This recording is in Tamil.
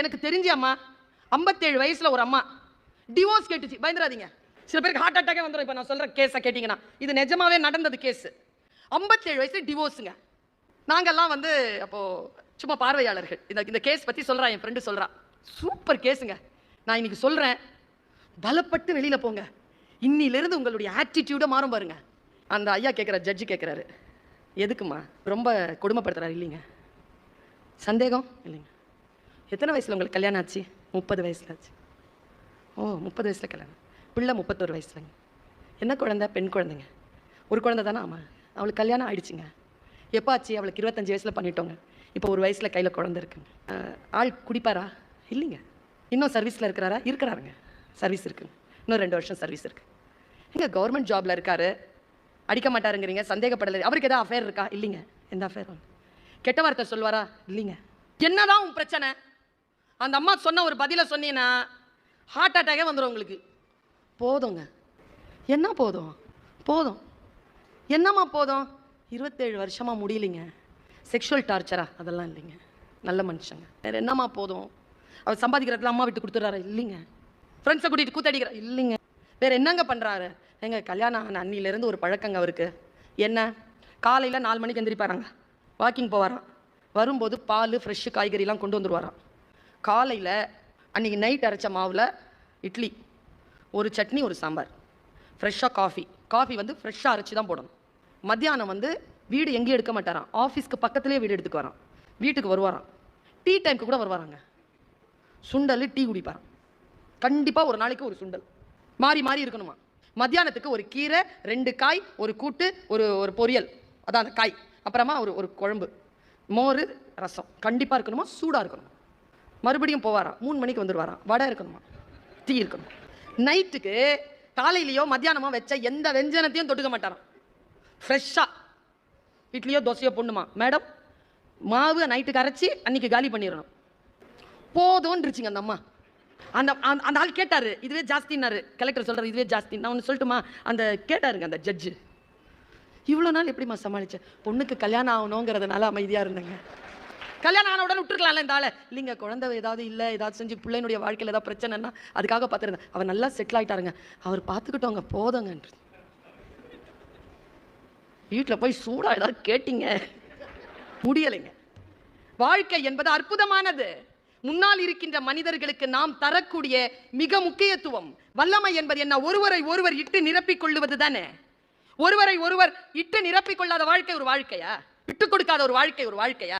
எனக்கு தெரிஞ்ச அம்மா ஐம்பத்தேழு வயசில் ஒரு அம்மா. டிவோர்ஸ் கேட்டுச்சு. பயந்துடாதீங்க. சில பேருக்கு ஹார்ட் அட்டாக்கே வந்துடும் இப்போ நான் சொல்கிற கேஸை கேட்டிங்கன்னா. இது நிஜமாவே நடந்தது கேஸ் ஐம்பத்தேழு வயசுல டிவோர்ஸுங்க நாங்கள்லாம் வந்து அப்போது சும்மா பார்வையாளர்கள். இந்த இந்த கேஸ் பற்றி சொல்கிறான் என் ஃப்ரெண்டு சொல்கிறான் சூப்பர் கேஸுங்க நான் இன்னைக்கு சொல்கிறேன் பலப்பட்டு வெளியில் போங்க. இன்னிலிருந்து உங்களுடைய ஆட்டிடியூடை மாறும் பாருங்க. அந்த ஐயா கேட்குற ஜட்ஜி கேட்குறாரு எதுக்குமா ரொம்ப கொடுமைப்படுத்துறாரு இல்லைங்க. சந்தேகம்? இல்லைங்க. எத்தனை வயசில் உங்களுக்கு கல்யாணம் ஆச்சு? முப்பது வயசில் ஆச்சு. ஓ முப்பது வயசில் கல்யாணம். பிள்ளை முப்பத்தொரு வயசுலங்க என்ன குழந்த? பெண் குழந்தைங்க. ஒரு குழந்தை தானே ஆமாம் அவளுக்கு கல்யாணம் ஆயிடுச்சுங்க. எப்போ ஆச்சு? அவளுக்கு இருபத்தஞ்சு வயசில் பண்ணிட்டோங்க. இப்போ ஒரு வயசில் கையில் குழந்த இருக்குங்க. ஆள் குடிப்பாரா? இல்லைங்க. இன்னும் சர்வீஸில் இருக்கிறாரா? இருக்கிறாருங்க. சர்வீஸ் இருக்குங்க இன்னும் ரெண்டு வருஷம் சர்வீஸ் இருக்கு. எங்க கவர்மெண்ட் ஜாப்ல இருக்காரு. அடிக்க மாட்டாருங்கிறீங்க. சந்தேகப்படலை. அவருக்கு ஏதாவது அஃபேர் இருக்கா? இல்லைங்க. எந்த அஃபேர் கெட்ட வார்த்தை சொல்வாரா இல்லைங்க. என்னதான் உன் பிரச்சனை? அந்த அம்மா சொன்ன ஒரு பதிலை சொன்னீங்கன்னா ஹார்ட் அட்டாக்கே வந்துடும் உங்களுக்கு. போதுங்க. என்ன போதும்? போதும். என்னம்மா போதும்? இருபத்தேழு வருஷமாக முடியலைங்க. செக்ஷுவல் டார்ச்சரா அதெல்லாம் இல்லைங்க. நல்ல மனுஷங்க. வேறு என்னம்மா போதும்? அவர் சம்பாதிக்கிறதுல அம்மா விட்டு கொடுத்துட்றாரு? இல்லைங்க. ஃப்ரெண்ட்ஸை கூட்டிகிட்டு கூத்தடிக்கிற? இல்லைங்க. வேறு என்னங்க பண்ணுறாரு எங்கள் கல்யாணம் ஆன அன்னிலேருந்து ஒரு பழக்கங்க அவருக்கு. என்ன? காலையில் நாலு மணிக்கு எந்திரிப்பாராங்க. வாக்கிங் போவாராம். வரும்போது பால் ஃப்ரெஷ்ஷு காய்கறிலாம் கொண்டு வந்துருவாராம். காலையில் அன்னைக்கு நைட் அரைச்ச மாவில் இட்லி ஒரு சட்னி ஒரு சாம்பார். ஃப்ரெஷ்ஷாக காஃபி காஃபி வந்து ஃப்ரெஷ்ஷாக அரைச்சி தான் போடணும். மத்தியானம் வந்து வீடு எங்கேயும் எடுக்க மாட்டாராம். ஆஃபீஸ்க்கு பக்கத்துலேயே வீடு எடுத்துக்கு வரான். வீட்டுக்கு வருவாராம். டீ டைம்க்கு கூட வருவாராங்க. சுண்டல் டீ குடிப்பாரான் கண்டிப்பாக ஒரு நாளைக்கு ஒரு சுண்டல். மாறி மாறி இருக்கணுமா? மத்தியானத்துக்கு ஒரு கீரை ரெண்டு காய் ஒரு கூட்டு ஒரு ஒரு பொரியல். அதான் அந்த காய். அப்புறமா ஒரு ஒரு குழம்பு. மோர் ரசம். கண்டிப்பாக இருக்கணுமா? சூடாக இருக்கணுமா? மறுபடியும் போவாராம் மூணு மணிக்கு வந்துடுவாராம் வடை இருக்கணுமா? டீ இருக்கணும். நைட்டுக்கு காலையிலையோ மத்தியானமோ வச்ச எந்த வெஞ்சனத்தையும் தொட்டுக்க மாட்டாராம். ஃப்ரெஷ்ஷாக இட்லியோ தோசையோ பொண்ணுமா மேடம் மாவு நைட்டுக்கு அரைச்சி அன்னைக்கு காலி பண்ணிடணும் போதும்ன்றுச்சுங்க அந்த அம்மா. அந்த அந்த- அந்த ஆள் கேட்டார் இதுவே ஜாஸ்தின்னாரு. கலெக்டர் சொல்கிறார் இதுவே ஜாஸ்தி. நான் ஒன்று சொல்லட்டுமா? அந்த கேட்டாருங்க அந்த ஜட்ஜு இவ்வளோ நாள் எப்படிம்மா சமாளித்தேன் பொண்ணுக்கு கல்யாணம் ஆகணுங்கிறதுனால அமைதியாக இருந்தேங்க. கல்யாணம் ஆன உடனே விட்டுருக்கலாம்ல இந்த ஆளை. இல்லைங்க குழந்தை ஏதாவது இல்லை ஏதாவது செஞ்சு பிள்ளைனுடைய வாழ்க்கையில் ஏதாவது பிரச்சனைன்னா அதுக்காக பார்த்துருந்தேன். அவர் நல்லா செட்டில் ஆகிட்டாருங்க அவர் பார்த்துக்கிட்டோங்க போதுங்கன்றது. வீட்டில் போய் சூடாக ஏதாவது கேட்டீங்க? முடியலைங்க. வாழ்க்கை என்பது அற்புதமானது. முன்னால் இருக்கின்ற மனிதர்களுக்கு நாம் தரக்கூடிய மிக முக்கியத்துவம். வல்லமை என்பது என்ன? ஒருவரை ஒருவர் இட்டு நிரப்பிக் கொள்ளுவது தானே. ஒருவரை ஒருவர் இட்டு நிரப்பிக் கொள்ளாத வாழ்க்கை ஒரு வாழ்க்கையா? விட்டு கொடுக்காத ஒரு வாழ்க்கை ஒரு வாழ்க்கையா?